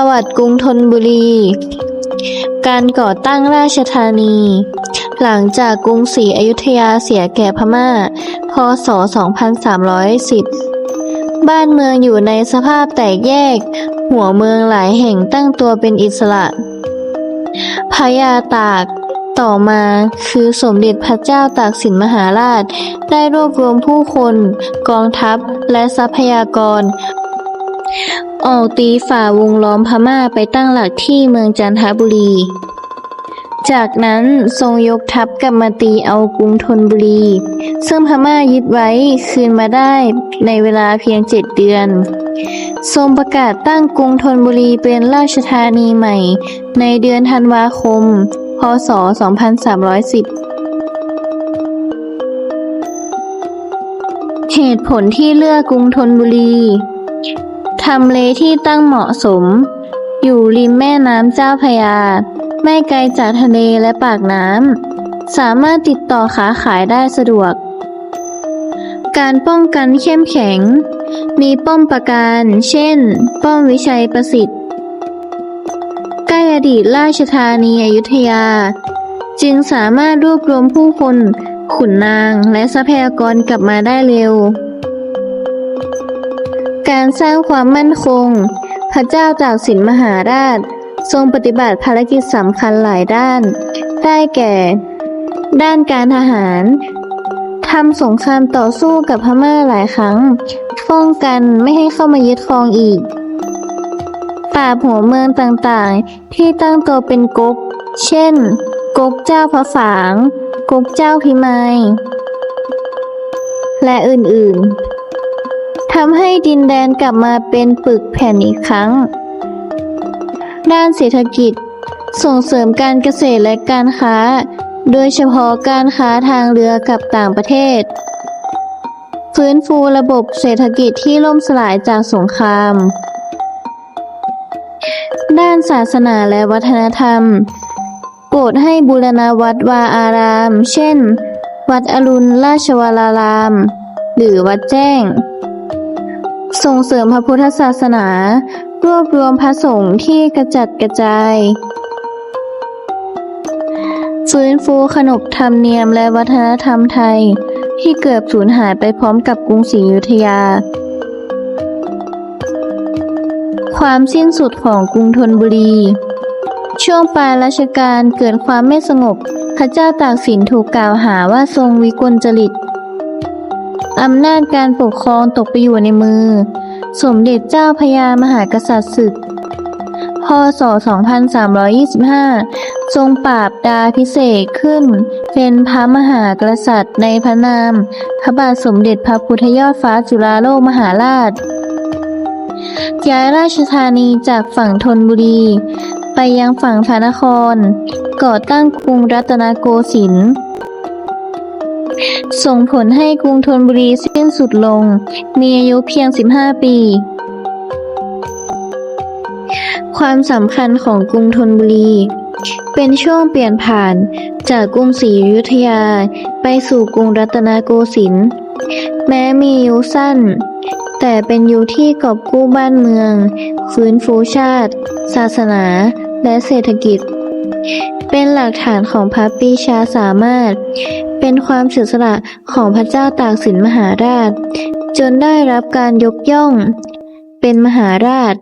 ประวัติกรุงธนบุรี การก่อตั้งราชธานี หลังจากกรุงศรีอยุธยาเสียแก่พม่า พศ 2310 บ้านเมืองอยู่ในสภาพแตกแยก หัวเมืองหลายแห่งตั้งตัวเป็นอิสระพระยาตากต่อมาคือสมเด็จพระเจ้าตากสินมหาราช ได้รวบรวมผู้คน กองทัพและทรัพยากร ออกตีฝ่าวงล้อมพม่าไปตั้งหลักที่เมืองจันทบุรี จากนั้นทรงยกทัพกลับมาตีเอากรุงธนบุรี ซึ่งพม่ายึดไว้คืนมาได้ในเวลาเพียงเจ็ดเดือน ทรงประกาศตั้งกรุงธนบุรีเป็นราชธานีใหม่ ในเดือนธันวาคม พศ 2310เหตุผลที่เลือกกรุงธนบุรี ทำเลที่ตั้งเหมาะสม อยู่ริมแม่น้ำเจ้าพยา ไม่ไกลจากทะเลและปากน้ำ สามารถติดต่อค้าขายได้สะดวก การป้องกันเข้มแข็ง มีป้อมปราการ เช่น ป้อมวิชัยประสิทธิ์ ใกล้อดีตราชธานีอยุธยา จึงสามารถรวบรวมผู้คน ขุนนางและทรัพยากรกลับมาได้เร็ว การสร้างความมั่นคง พระเจ้าจากสินมหาราช ทรงปฏิบัติภารกิจสำคัญหลายด้าน ได้แก่ ด้านการทหารทำสงครามต่อสู้กับพม่าหลายครั้ง ป้องกันไม่ให้เข้ามายึดครองอีก ปราบหัวเมืองต่างๆ ที่ตั้งตัวเป็นก๊ก เช่น ก๊กเจ้าพระฝาง ก๊กเจ้าพิมาย และอื่นๆ ทำให้ดินแดนกลับมาเป็นปึกแผ่นอีกครั้ง ด้านเศรษฐกิจ ส่งเสริมการเกษตรและการค้า โดยเฉพาะการค้าทางเรือกับต่างประเทศ ฟื้นฟูระบบเศรษฐกิจที่ล่มสลายจากสงคราม ด้านศาสนาและวัฒนธรรม โปรดให้บูรณาวัดวาอาราม เช่น วัดอรุณราชวราราม หรือวัดแจ้ง ส่งเสริมพระพุทธศาสนา รวบรวมพระสงฆ์ที่กระจัดกระจาย ฟื้นฟูขนบธรรมเนียมและวัฒนธรรมไทย ที่เกือบสูญหายไปพร้อมกับกรุงศรีอยุธยา ความสิ้นสุดของกรุงธนบุรี ช่วงปลายรัชกาลเกิดความไม่สงบ พระเจ้าตากสินถูกกล่าวหาว่าทรงวิกลจริต อำนาจการปกครองตกไปอยู่ในมือ สมเด็จเจ้าพระยามหากษัตริย์ศึก พศ 2325 ทรงปราบดาพิเศษขึ้น เป็นพระมหากษัตริย์ในพระนาม พระบาทสมเด็จพระพุทธยอดฟ้าจุฬาโลกมหาราช ย้ายราชธานีจากฝั่งธนบุรี ไปยังฝั่งพระนคร ก่อตั้งกรุงรัตนโกสินทร์ ส่งผลให้กรุงธนบุรีสิ้นสุดลง มีอายุเพียง 15 ปี ความสำคัญของกรุงธนบุรี เป็นช่วงเปลี่ยนผ่านจากกรุงศรีอยุธยาไปสู่กรุงรัตนโกสินทร์แม้มีอายุสั้น แต่เป็นยุคที่กอบกู้บ้านเมือง ฟื้นฟูชาติ ศาสนา และเศรษฐกิจ เป็นหลักฐานของพระปีชาสามารถ เป็นความเสียสละของพระเจ้าตากสินมหาราช จนได้รับการยกย่อง เป็นมหาราช